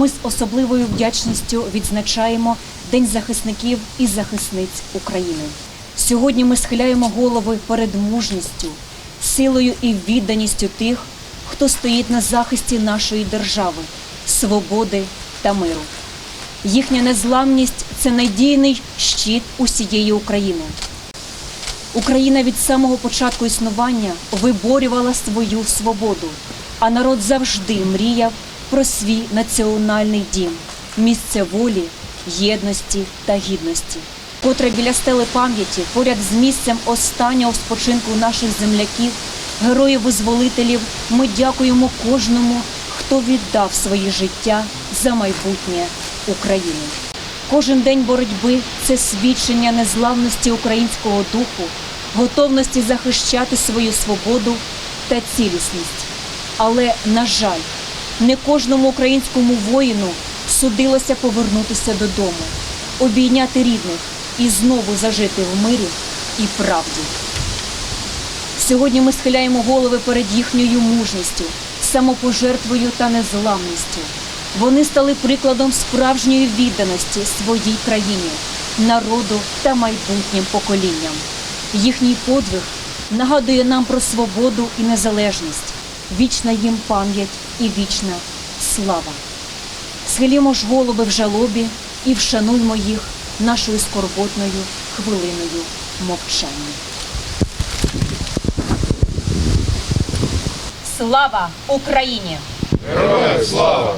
Ми з особливою вдячністю відзначаємо День захисників і захисниць України. Сьогодні ми схиляємо голови перед мужністю, силою і відданістю тих, хто стоїть на захисті нашої держави, свободи та миру. Їхня незламність це надійний щит усієї України. Україна від самого початку існування виборювала свою свободу, а народ завжди мріяв про свій національний дім, місце волі, єдності та гідності, котре біля стели пам'яті поряд з місцем останнього спочинку наших земляків, героїв-визволителів, ми дякуємо кожному, хто віддав своє життя за майбутнє України. Кожен день боротьби це свідчення незламності українського духу, готовності захищати свою свободу та цілісність. Але, на жаль, не кожному українському воїну судилося повернутися додому, обійняти рідних і знову зажити в мирі і правді. Сьогодні ми схиляємо голови перед їхньою мужністю, самопожертвою та незламністю. Вони стали прикладом справжньої відданості своїй країні, народу та майбутнім поколінням. Їхній подвиг нагадує нам про свободу і незалежність, вічна їм пам'ять і вічна слава. Схилімо ж голови в жалобі і вшануймо їх нашою скорботною хвилиною мовчання. Слава Україні! Героям слава!